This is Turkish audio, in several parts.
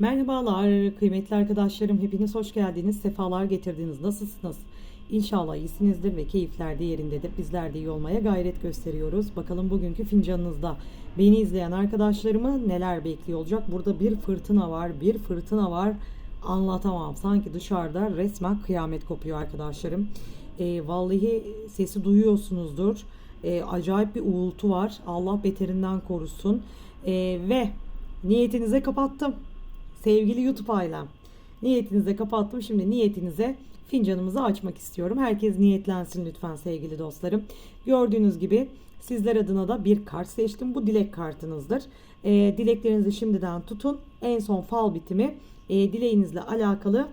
Merhabalar kıymetli arkadaşlarım. Hepiniz hoş geldiniz. Sefalar getirdiniz. Nasılsınız? İnşallah iyisinizdir ve keyifler de yerindedir. Bizler de iyi olmaya gayret gösteriyoruz. Bakalım bugünkü fincanınızda beni izleyen arkadaşlarımı neler bekliyor olacak? Burada bir fırtına var bir fırtına var. Anlatamam. Sanki dışarıda resmen kıyamet kopuyor arkadaşlarım. E, vallahi sesi duyuyorsunuzdur. E, acayip bir uğultu var. Allah beterinden korusun. E, ve niyetinize kapattım Sevgili YouTube ailem, niyetinize kapattım. Şimdi niyetinize fincanımızı açmak istiyorum. Herkes niyetlensin lütfen sevgili dostlarım. Gördüğünüz gibi sizler adına da bir kart seçtim. Bu dilek kartınızdır. Ee, dileklerinizi şimdiden tutun. En son fal bitimi e, dileğinizle alakalı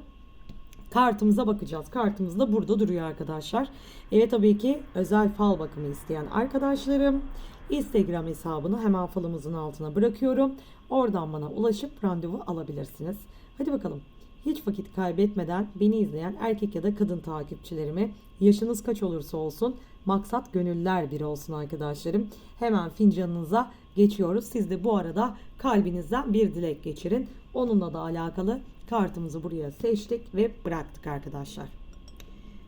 kartımıza bakacağız. Kartımız da burada duruyor arkadaşlar. Evet tabii ki özel fal bakımı isteyen arkadaşlarım Instagram hesabını hemen falımızın altına bırakıyorum. Oradan bana ulaşıp randevu alabilirsiniz. Hadi bakalım. Hiç vakit kaybetmeden beni izleyen erkek ya da kadın takipçilerimi yaşınız kaç olursa olsun maksat gönüller bir olsun arkadaşlarım. Hemen fincanınıza geçiyoruz. Siz de bu arada kalbinizden bir dilek geçirin. Onunla da alakalı kartımızı buraya seçtik ve bıraktık arkadaşlar.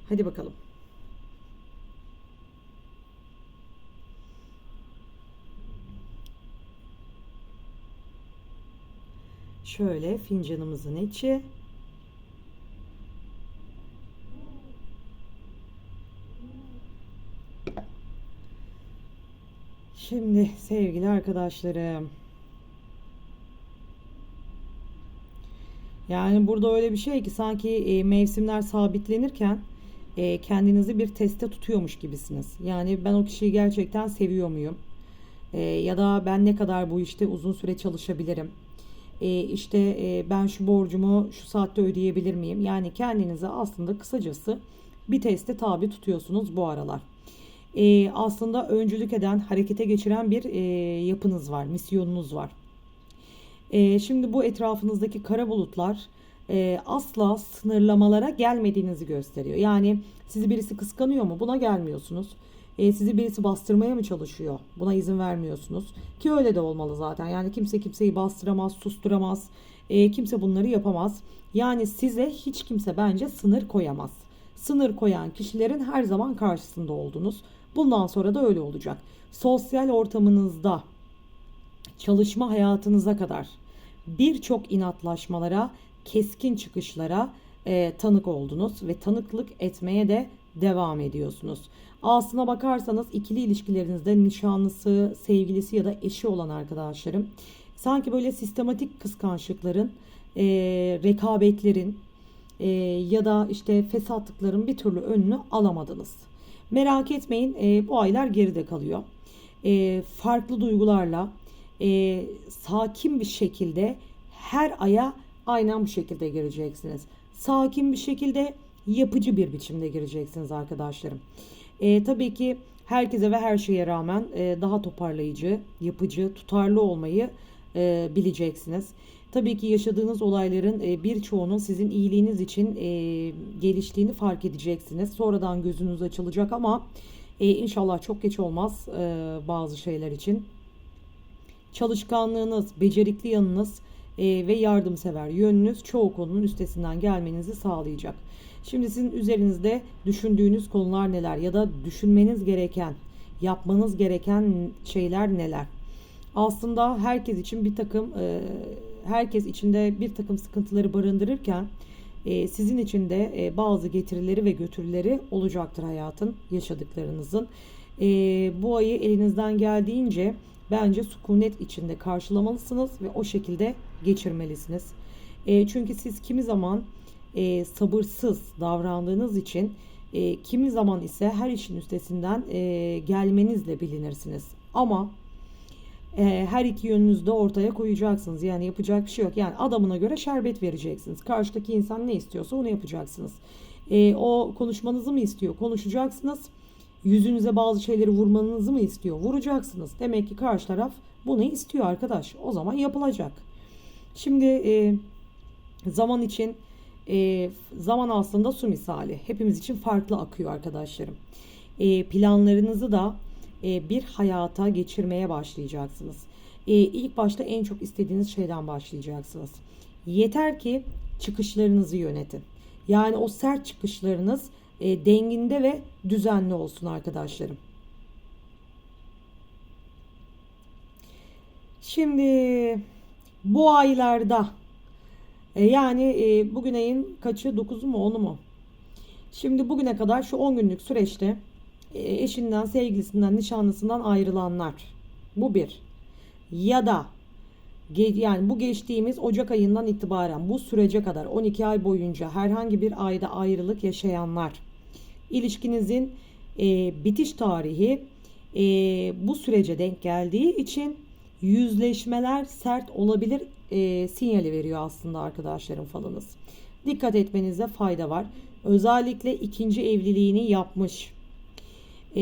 Hadi bakalım. Şöyle fincanımızın içi. Şimdi sevgili arkadaşlarım. Yani burada öyle bir şey ki sanki e, mevsimler sabitlenirken e, kendinizi bir teste tutuyormuş gibisiniz. Yani ben o kişiyi gerçekten seviyor muyum? E, ya da ben ne kadar bu işte uzun süre çalışabilirim? E, işte e, ben şu borcumu şu saatte ödeyebilir miyim? Yani kendinize aslında kısacası bir teste tabi tutuyorsunuz bu aralar. E, aslında öncülük eden, harekete geçiren bir e, yapınız var, misyonunuz var. E, şimdi bu etrafınızdaki kara bulutlar e, asla sınırlamalara gelmediğinizi gösteriyor. Yani sizi birisi kıskanıyor mu? Buna gelmiyorsunuz. E, sizi birisi bastırmaya mı çalışıyor? Buna izin vermiyorsunuz. Ki öyle de olmalı zaten. Yani kimse kimseyi bastıramaz, susturamaz. E, kimse bunları yapamaz. Yani size hiç kimse bence sınır koyamaz. Sınır koyan kişilerin her zaman karşısında oldunuz. Bundan sonra da öyle olacak. Sosyal ortamınızda, çalışma hayatınıza kadar birçok inatlaşmalara, keskin çıkışlara e, tanık oldunuz ve tanıklık etmeye de devam ediyorsunuz. Aslına bakarsanız ikili ilişkilerinizde nişanlısı, sevgilisi ya da eşi olan arkadaşlarım sanki böyle sistematik kıskançlıkların, e, rekabetlerin e, ya da işte fesatlıkların bir türlü önünü alamadınız. Merak etmeyin e, bu aylar geride kalıyor. E, farklı duygularla e, sakin bir şekilde her aya aynen bu şekilde gireceksiniz. Sakin bir şekilde yapıcı bir biçimde gireceksiniz arkadaşlarım. E, tabii ki herkese ve her şeye rağmen e, daha toparlayıcı, yapıcı, tutarlı olmayı e, bileceksiniz. Tabii ki yaşadığınız olayların e, birçoğunun sizin iyiliğiniz için e, geliştiğini fark edeceksiniz. Sonradan gözünüz açılacak ama e, inşallah çok geç olmaz e, bazı şeyler için. Çalışkanlığınız, becerikli yanınız e, ve yardımsever yönünüz çoğu konunun üstesinden gelmenizi sağlayacak. Şimdi sizin üzerinizde düşündüğünüz konular neler ya da düşünmeniz gereken, yapmanız gereken şeyler neler? Aslında herkes için bir takım, e, herkes içinde bir takım sıkıntıları barındırırken e, sizin için de e, bazı getirileri ve götürüleri olacaktır hayatın, yaşadıklarınızın. Bu ayı elinizden geldiğince bence sükunet içinde karşılamalısınız ve o şekilde geçirmelisiniz. Çünkü siz kimi zaman e, sabırsız davrandığınız için e, kimi zaman ise her işin üstesinden e, gelmenizle bilinirsiniz. Ama e, her iki yönünüzde ortaya koyacaksınız. Yani yapacak bir şey yok. Yani adamına göre şerbet vereceksiniz. Karşıdaki insan ne istiyorsa onu yapacaksınız. E, o konuşmanızı mı istiyor? Konuşacaksınız. Yüzünüze bazı şeyleri vurmanızı mı istiyor? Vuracaksınız. Demek ki karşı taraf bunu istiyor arkadaş. O zaman yapılacak. Şimdi e, zaman için e, zaman aslında su misali. Hepimiz için farklı akıyor arkadaşlarım. E, planlarınızı da e, bir hayata geçirmeye başlayacaksınız. E, ilk başta en çok istediğiniz şeyden başlayacaksınız. Yeter ki çıkışlarınızı yönetin. Yani o sert çıkışlarınız e, denginde ve düzenli olsun arkadaşlarım. Şimdi bu aylarda e, yani e, bugün ayın kaçı 9'u mu 10'u mu? Şimdi bugüne kadar şu 10 günlük süreçte e, eşinden, sevgilisinden, nişanlısından ayrılanlar. Bu bir. Ya da yani bu geçtiğimiz Ocak ayından itibaren bu sürece kadar 12 ay boyunca herhangi bir ayda ayrılık yaşayanlar. İlişkinizin e, bitiş tarihi e, bu sürece denk geldiği için yüzleşmeler sert olabilir e, sinyali veriyor aslında arkadaşlarım falınız. Dikkat etmenize fayda var. Özellikle ikinci evliliğini yapmış e,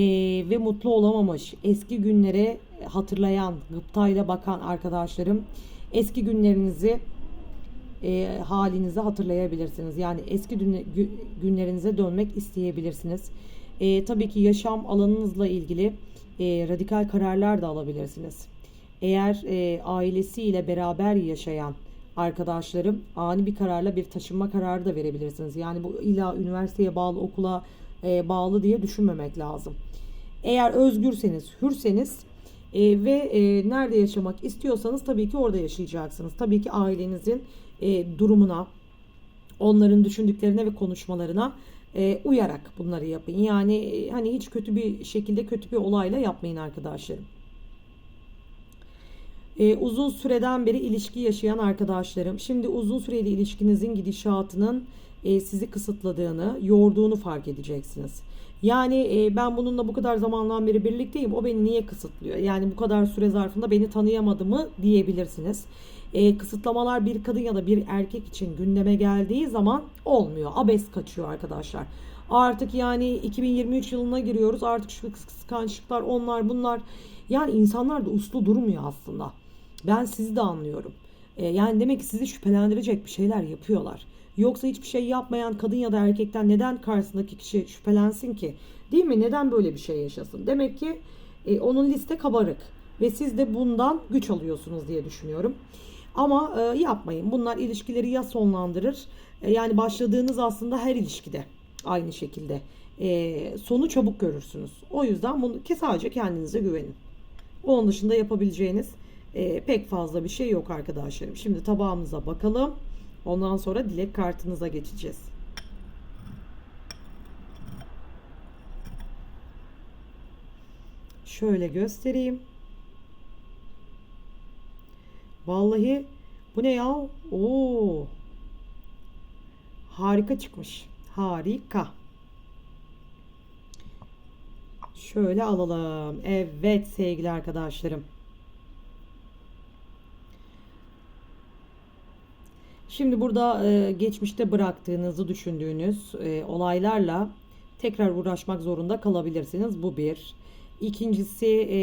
ve mutlu olamamış, eski günlere hatırlayan, gıptayla bakan arkadaşlarım eski günlerinizi e, halinizi hatırlayabilirsiniz. Yani eski günlerinize dönmek isteyebilirsiniz. E, tabii ki yaşam alanınızla ilgili e, radikal kararlar da alabilirsiniz. Eğer e, ailesiyle beraber yaşayan arkadaşlarım ani bir kararla bir taşınma kararı da verebilirsiniz. Yani bu illa üniversiteye bağlı okula e, bağlı diye düşünmemek lazım. Eğer özgürseniz, hürseniz e, ve e, nerede yaşamak istiyorsanız tabii ki orada yaşayacaksınız. Tabii ki ailenizin e, durumuna, onların düşündüklerine ve konuşmalarına e, uyarak bunları yapın. Yani e, hani hiç kötü bir şekilde kötü bir olayla yapmayın arkadaşlarım. E, uzun süreden beri ilişki yaşayan arkadaşlarım. Şimdi uzun süreli ilişkinizin gidişatının e, sizi kısıtladığını, yorduğunu fark edeceksiniz. Yani e, ben bununla bu kadar zamandan beri birlikteyim. O beni niye kısıtlıyor? Yani bu kadar süre zarfında beni tanıyamadı mı diyebilirsiniz. E, kısıtlamalar bir kadın ya da bir erkek için gündeme geldiği zaman olmuyor. Abes kaçıyor arkadaşlar. Artık yani 2023 yılına giriyoruz. Artık şu kıskançlıklar onlar bunlar. Yani insanlar da uslu durmuyor aslında. Ben sizi de anlıyorum. E, yani demek ki sizi şüphelendirecek bir şeyler yapıyorlar. Yoksa hiçbir şey yapmayan kadın ya da erkekten neden karşısındaki kişi şüphelensin ki? Değil mi? Neden böyle bir şey yaşasın? Demek ki e, onun liste kabarık ve siz de bundan güç alıyorsunuz diye düşünüyorum. Ama e, yapmayın. Bunlar ilişkileri ya sonlandırır. E, yani başladığınız aslında her ilişkide aynı şekilde. E, sonu çabuk görürsünüz. O yüzden bunu ki sadece kendinize güvenin. Onun dışında yapabileceğiniz e, pek fazla bir şey yok arkadaşlarım. Şimdi tabağımıza bakalım. Ondan sonra dilek kartınıza geçeceğiz. Şöyle göstereyim. Vallahi bu ne ya? Oo. Harika çıkmış. Harika. Şöyle alalım. Evet sevgili arkadaşlarım. Şimdi burada e, geçmişte bıraktığınızı düşündüğünüz e, olaylarla tekrar uğraşmak zorunda kalabilirsiniz. Bu bir. İkincisi e,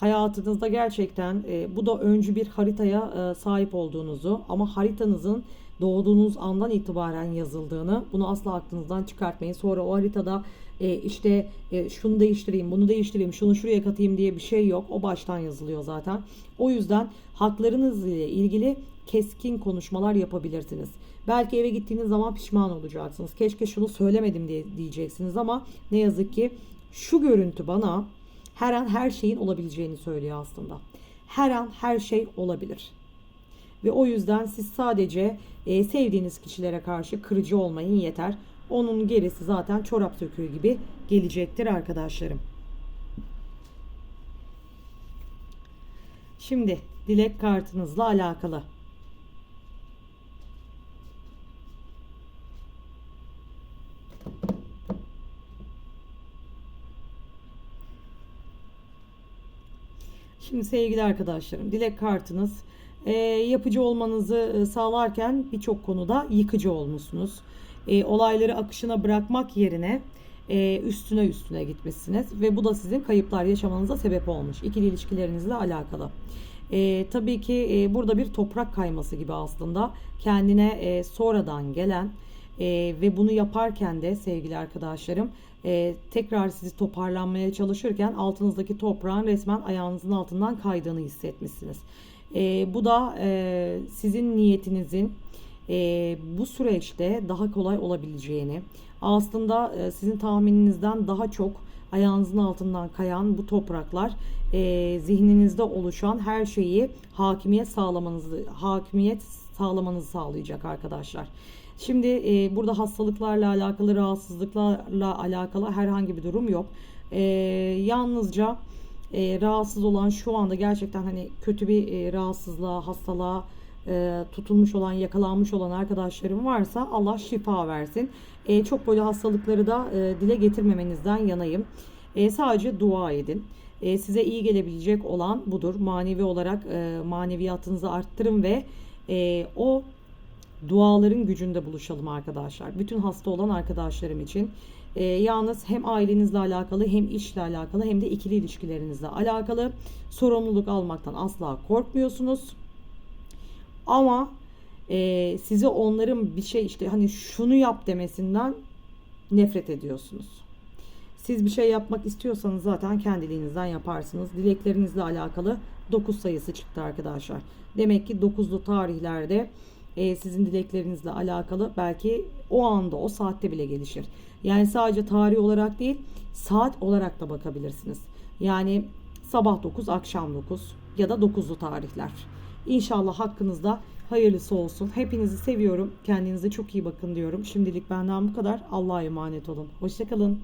hayatınızda gerçekten e, bu da öncü bir haritaya e, sahip olduğunuzu ama haritanızın doğduğunuz andan itibaren yazıldığını bunu asla aklınızdan çıkartmayın. Sonra o haritada e, işte e, şunu değiştireyim, bunu değiştireyim, şunu şuraya katayım diye bir şey yok. O baştan yazılıyor zaten. O yüzden haklarınız ile ilgili keskin konuşmalar yapabilirsiniz. Belki eve gittiğiniz zaman pişman olacaksınız. Keşke şunu söylemedim diye diyeceksiniz ama ne yazık ki şu görüntü bana her an her şeyin olabileceğini söylüyor aslında. Her an her şey olabilir. Ve o yüzden siz sadece e, sevdiğiniz kişilere karşı kırıcı olmayın yeter. Onun gerisi zaten çorap söküğü gibi gelecektir arkadaşlarım. Şimdi dilek kartınızla alakalı. Şimdi sevgili arkadaşlarım, dilek kartınız e, yapıcı olmanızı e, sağlarken birçok konuda yıkıcı olmuşsunuz. E, olayları akışına bırakmak yerine e, üstüne üstüne gitmişsiniz ve bu da sizin kayıplar yaşamanıza sebep olmuş. İkili ilişkilerinizle alakalı. E, tabii ki e, burada bir toprak kayması gibi aslında kendine e, sonradan gelen e, ve bunu yaparken de sevgili arkadaşlarım e, tekrar sizi toparlanmaya çalışırken altınızdaki toprağın resmen ayağınızın altından kaydığını hissetmişsiniz. E, bu da e, sizin niyetinizin e, bu süreçte daha kolay olabileceğini, aslında e, sizin tahmininizden daha çok ayağınızın altından kayan bu topraklar e, zihninizde oluşan her şeyi hakimiyet sağlamanızı hakimiyet sağlamanızı sağlayacak arkadaşlar. Şimdi e, burada hastalıklarla alakalı, rahatsızlıklarla alakalı herhangi bir durum yok. E, yalnızca e, rahatsız olan şu anda gerçekten hani kötü bir e, rahatsızlığa, hastalığa e, tutulmuş olan, yakalanmış olan arkadaşlarım varsa Allah şifa versin. E, çok böyle hastalıkları da e, dile getirmemenizden yanayım. E, sadece dua edin. E, size iyi gelebilecek olan budur. Manevi olarak e, maneviyatınızı arttırın ve e, o duaların gücünde buluşalım arkadaşlar. Bütün hasta olan arkadaşlarım için. E, yalnız hem ailenizle alakalı hem işle alakalı hem de ikili ilişkilerinizle alakalı sorumluluk almaktan asla korkmuyorsunuz. Ama e, size onların bir şey işte hani şunu yap demesinden nefret ediyorsunuz. Siz bir şey yapmak istiyorsanız zaten kendiliğinizden yaparsınız. Dileklerinizle alakalı 9 sayısı çıktı arkadaşlar. Demek ki 9'lu tarihlerde e, sizin dileklerinizle alakalı belki o anda o saatte bile gelişir. Yani sadece tarih olarak değil saat olarak da bakabilirsiniz. Yani sabah 9 akşam 9 ya da 9'lu tarihler. İnşallah hakkınızda hayırlısı olsun. Hepinizi seviyorum. Kendinize çok iyi bakın diyorum. Şimdilik benden bu kadar. Allah'a emanet olun. Hoşçakalın.